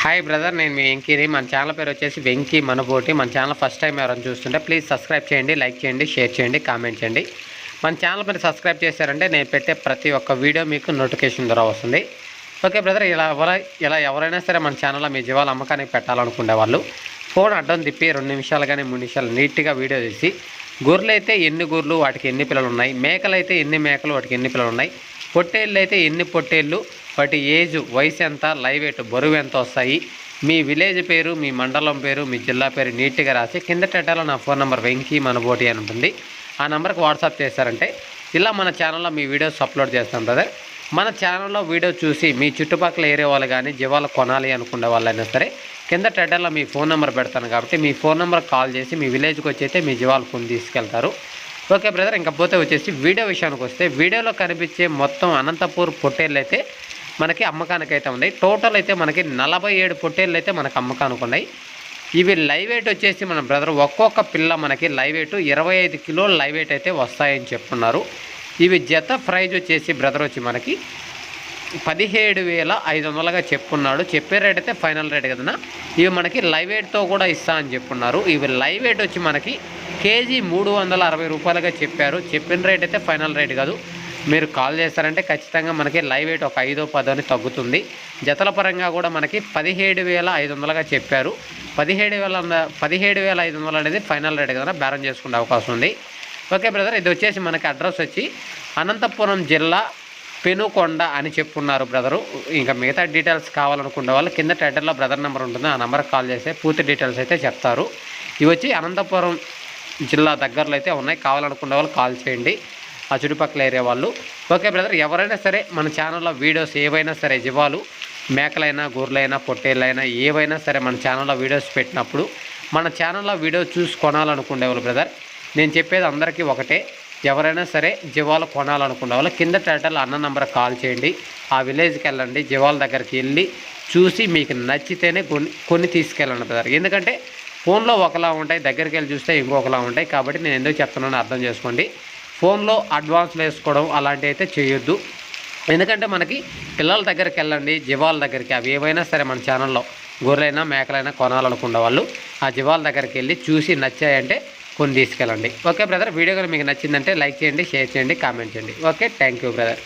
Hi brother నేను మీ వెంకీని మన channel పేరు వచ్చేసి వెంకీ మనబోటి. మన ఛానల్ ఫస్ట్ టైం ఎవరైనా చూస్తుంటే ప్లీజ్ సబ్స్క్రైబ్ చేయండి లైక్ చేయండి షేర్ చేయండి కామెంట్ చేయండి. మన ఛానల్ మీరు సబ్స్క్రైబ్ చేశారంటే నేను పెట్టే ప్రతి ఒక్క వీడియో మీకు నోటిఫికేషన్ ద్వారా వస్తుంది. ఓకే బ్రదర్ ఇలా ఎవర ఇలా ఎవరైనా సరే మన ఛానల్లో మీ జీవాలు అమ్మకానికి పెట్టాలనుకునే వాళ్ళు ఫోన్ అడ్డం తిప్పి రెండు నిమిషాలు కానీ మూడు నిమిషాలు నీట్గా వీడియో తీసి గొర్రెలు అయితే ఎన్ని గొర్రెలు వాటికి ఎన్ని పిల్లలు ఉన్నాయి మేకలు అయితే ఎన్ని మేకలు వాటికి ఎన్ని పిల్లలు ఉన్నాయి పొట్టేళ్ళు అయితే ఎన్ని పొట్టేళ్ళు? వాటి ఏజ్ వయసు ఎంత? లైవ్ వెయిట్ బరువు ఎంత వస్తాయి? మీ విలేజ్ పేరు మీ మండలం పేరు మీ జిల్లా పేరు నీట్గా రాసి కింద టెటాలో నా ఫోన్ నెంబర్ వెంకీ మనబోటి అని ఉంటుంది. ఆ నెంబర్కి వాట్సాప్ చేశారంటే ఇలా మన ఛానల్లో మీ వీడియోస్ అప్లోడ్ చేస్తాం బ్రదర్. మన ఛానల్లో వీడియో చూసి మీ చుట్టుపక్కల ఏరియా వాళ్ళు కానీ జీవాలు కొనాలి అనుకునే వాళ్ళైనా సరే కింద టెటర్లో మీ ఫోన్ నెంబర్ పెడతాను కాబట్టి మీ ఫోన్ నెంబర్ కాల్ చేసి మీ విలేజ్కి వచ్చి అయితే మీ జీవాలు ఫోన్ తీసుకెళ్తారు. ఓకే బ్రదర్ ఇంకపోతే వచ్చేసి వీడియో విషయానికి వస్తే వీడియోలో కనిపించే మొత్తం అనంతపూర్ పొట్టేళ్ళు అయితే మనకి అమ్మకానికి అయితే ఉన్నాయి. టోటల్ అయితే మనకి నలభై ఏడు పొట్టేళ్ళు అయితే మనకి అమ్మకానికి ఉన్నాయి. ఇవి లైవ్ వెయిట్ వచ్చేసి మన బ్రదర్ ఒక్కొక్క పిల్ల మనకి లైవ్ వెయిట్ ఇరవై ఐదు కిలోలు లైవ్ వెయిట్ అయితే వస్తాయని చెప్తున్నారు ఇవి జత ప్రైజ్ వచ్చేసి బ్రదర్ వచ్చి మనకి పదిహేడు వేల ఐదు వందలుగా చెప్పున్నాడు. చెప్పే రేట్ అయితే ఫైనల్ రేట్ కదనా ఇవి మనకి లైవ్ ఎయిట్తో కూడా ఇస్తా అని చెప్పున్నారు. ఇవి లైవ్ ఎయిట్ వచ్చి మనకి కేజీ మూడు వందల అరవై రూపాయలుగా చెప్పారు. చెప్పిన రేట్ అయితే ఫైనల్ రేట్ కాదు. మీరు కాల్ చేస్తారంటే ఖచ్చితంగా మనకి లైవ్ వెయిట్ ఒక ఐదో పదో అని తగ్గుతుంది. జతల పరంగా కూడా మనకి పదిహేడు వేల ఐదు వందలుగా చెప్పారు. పదిహేడు వేల పదిహేడు వేల ఐదు వందలు అనేది ఫైనల్ రేట్ కదా బేరం చేసుకునే అవకాశం ఉంది. ఓకే బ్రదర్ ఇది వచ్చేసి మనకి అడ్రస్ వచ్చి అనంతపురం జిల్లా పెనుకొండ అని చెప్పున్నారు బ్రదరు ఇంకా మిగతా డీటెయిల్స్ కావాలనుకునే వాళ్ళు కింద టైటిల్లో బ్రదర్ నెంబర్ ఉంటుంది. ఆ నెంబర్కి కాల్ చేస్తే పూర్తి డీటెయిల్స్ అయితే చెప్తారు. ఇవి వచ్చి అనంతపురం జిల్లా దగ్గరలో అయితే ఉన్నాయి. కావాలనుకునే వాళ్ళు కాల్ చేయండి. ఆ చుట్టుపక్కల ఏరియా వాళ్ళు. ఓకే బ్రదర్ ఎవరైనా సరే మన ఛానల్లో వీడియోస్ ఏవైనా సరే జీవాలు మేకలైనా గొర్రెలైనా పొట్టేళ్ళైనా ఏవైనా సరే మన ఛానల్లో వీడియోస్ పెట్టినప్పుడు మన ఛానల్లో వీడియో చూసి కొనాలనుకునేవాళ్ళు బ్రదర్ నేను చెప్పేది అందరికీ ఒకటే. ఎవరైనా సరే జీవాలు కొనాలనుకునే వాళ్ళు కింద టైటల్ అన్న నెంబర్ కాల్ చేయండి. ఆ విలేజ్కి వెళ్ళండి జీవాల దగ్గరికి వెళ్ళి చూసి మీకు నచ్చితేనే కొన్ని కొన్ని తీసుకెళ్ళండి బ్రదర్. ఎందుకంటే ఫోన్లో ఒకలా ఉంటాయి దగ్గరికి వెళ్ళి చూస్తే ఇంకొకలా ఉంటాయి. కాబట్టి నేను ఎందుకు చెప్తున్నానో అర్థం చేసుకోండి. ఫోన్లో అడ్వాన్స్లు వేసుకోవడం అలాంటివి అయితే చేయొద్దు. ఎందుకంటే మనకి పిల్లల దగ్గరికి వెళ్ళండి జీవాల దగ్గరికి అవి ఏవైనా సరే మన ఛానల్లో గొర్రెలైనా మేకలైనా కొనాలనుకున్న వాళ్ళు ఆ జీవాల దగ్గరికి వెళ్ళి చూసి నచ్చాయంటే కొన్ని తీసుకెళ్ళండి. ఓకే బ్రదర్ వీడియో కానీ మీకు నచ్చిందంటే లైక్ చేయండి షేర్ చేయండి కామెంట్ చేయండి. Okay thank you brother.